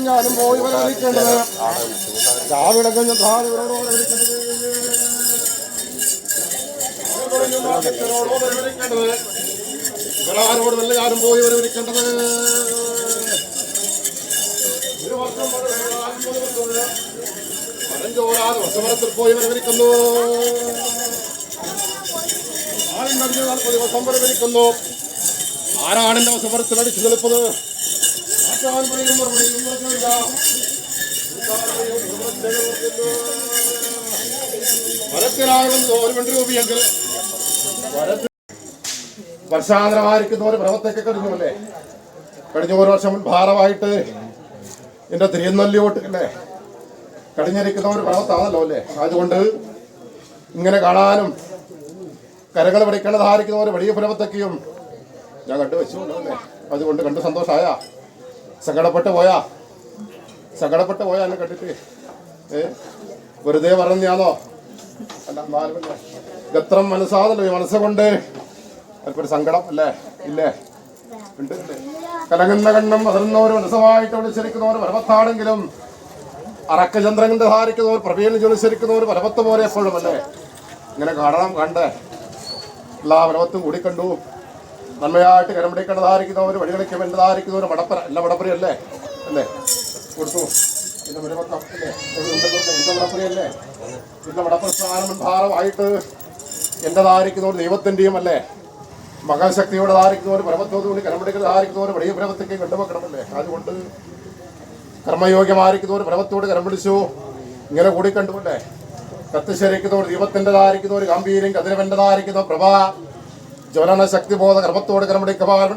ഞാനും പോയി വരാതിരിക്കേണ്ടത് രാവിളക്കഞ്ഞ ധാരവരോടോ ഇവരാരോട് നല്ല ഞാനും പോയി വരവിരിക്കേണ്ടത് ഒരു വർഷം അടിച്ചു നിൽപ്പത്? പറയും മറുപടിയും ഭ്രമത്തൊക്കെ കഴിഞ്ഞു അല്ലേ കഴിഞ്ഞ ഒരു വർഷം ഭാരമായിട്ട് എന്റെ തിരുനെല്ലിയോട്ട് അല്ലേ കടിഞ്ഞിരിക്കുന്ന ഒരു ഭ്രമത്താണല്ലോ അല്ലേ? അതുകൊണ്ട് ഇങ്ങനെ കാണാനും കരകൾ പഠിക്കേണ്ടതായിരിക്കുന്ന ഒരു വലിയ ഭ്രമത്തൊക്കെയും ഞാൻ കണ്ടുവച്ചു അല്ലേ? അതുകൊണ്ട് കണ്ട് സന്തോഷമായ സങ്കടപ്പെട്ട് പോയാ? സങ്കടപ്പെട്ട് പോയാ എന്നെ കണ്ടിട്ട്? ഏ? വെറുതെ പറഞ്ഞാണോ അല്ല ഗത്രം മനസ്സാണല്ലോ ഈ മനസ്സുകൊണ്ട്. അല്പൊരു സങ്കടം അല്ലേ? ഇല്ലേ? ഉണ്ട്? കലങ്ങുന്ന കണ്ണം അതിർന്നവർ മനസ്സമായിട്ട് വിളിച്ചിരിക്കുന്നവർ പരമത്താണെങ്കിലും അറക്കചന്ദ്രന്റെ ധാരിക്കുന്നവർ പ്രവീണ് ജോലിച്ചിരിക്കുന്നവർ പരമത്ത് പോലെ എപ്പോഴും അല്ലേ? ഇങ്ങനെ കാണണം കണ്ടേ. എല്ലാ പരമത്തും കൂടി കണ്ടു. നന്മയായിട്ട് കരമടിക്കേണ്ടതായിരിക്കുന്നവർ വഴികളിക്ക് വേണ്ടി ധാരിക്കുന്നവർ മടപ്പര എല്ലാ മടപ്പുറി അല്ലേ അല്ലേ? കൊടുത്തു. പിന്നെ മരുമക്കം അല്ലേ? സ്ഥാനം ഭാരമായിട്ട് എന്റെതായിരിക്കുന്നവർ ദൈവത്തിന്റെയും അല്ലേ? മഹാശക്തിയോടെ ധാരിക്കുന്നവർ പരമത്തോടുകൂടി കരമിടിക്കുന്ന ധാരിക്കുന്നവർ വലിയ പരമത്തേക്ക് കണ്ടുവെക്കണമല്ലേ അതുകൊണ്ട് കർമ്മയോഗ്യമായിരിക്കുന്നവർ പരമത്തോട് കരമ്പിടിച്ചു ഇങ്ങനെ കൂടി കണ്ടുകൊണ്ടേ കത്തിശരിക്കുന്നവർ ദൈവത്തിന്റെതായിരിക്കുന്നവർ ഗംഭീരം ഗാംഭീര്യം കതിരവന്റെ ധാരിക്കുന്ന പ്രഭ ജ്വലന ശക്തി ബോധ കർമ്മത്തോട് കർമ്മടി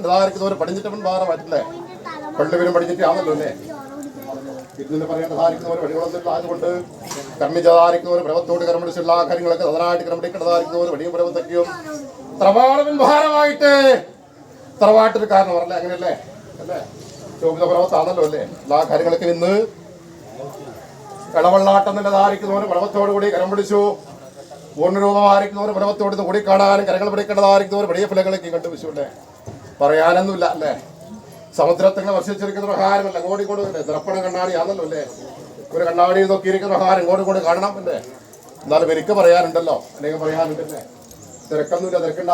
ധാരിക്കുന്നവർ പഠിച്ചിട്ടവൻ വേറെ പറ്റില്ലേ പള്ളിവരും പഠിച്ചിട്ടാണല്ലോ അല്ലേ ഇതിന് പറയേണ്ട ധാരിക്കുന്നവർ വഴികളൊന്നുമില്ല അതുകൊണ്ട് കർമ്മിജാരിക്കുന്നവർ പ്രഭത്തോട് എല്ലാ കാര്യങ്ങളൊക്കെ അതിനായിട്ട് കർമ്മിടിക്കേണ്ടതായിരിക്കുന്നവർ വലിയ പ്രഭത്തൊക്കെയും ത്രവാളവൻ ഭാരമായിട്ട് തറവാട്ടൊരു കാരണം അല്ലേ അങ്ങനെയല്ലേ? അല്ലേ? ശോഭിത പർവത്താണല്ലോ അല്ലേ? എല്ലാ കാര്യങ്ങളൊക്കെ ഇന്ന് കടവള്ളാട്ടം തന്നെ ധാരിക്കുന്നവർ പർവത്തോടുകൂടി കരം പിടിച്ചു പൂർണരൂപമായിരിക്കുന്നവർ കൂടി കാണാനും കരങ്ങൾ പിടിക്കേണ്ടതായിരിക്കുന്നവർ വലിയ ഫലങ്ങളൊക്കെ കണ്ടു വിശുവിന്റെ പറയാനൊന്നുമില്ല അല്ലേ? സമുദ്രത്തിനെ വർഷിച്ചിരിക്കുന്ന പ്രഹാരമല്ല അങ്ങോട്ടും ഇങ്ങോട്ടും അല്ലേ കണ്ണാടി ആണല്ലോ അല്ലേ? ഒരു കണ്ണാടി നോക്കിയിരിക്കുന്ന പ്രഹാരം ഇങ്ങോട്ടും ഇങ്ങോട്ട് കാണണം അല്ലേ? എന്നാലും എനിക്ക് പറയാനുണ്ടല്ലോ അല്ലെങ്കിൽ പറയാനുണ്ടല്ലേ? തിരക്കൊന്നുമില്ല തിരക്കണ്ട.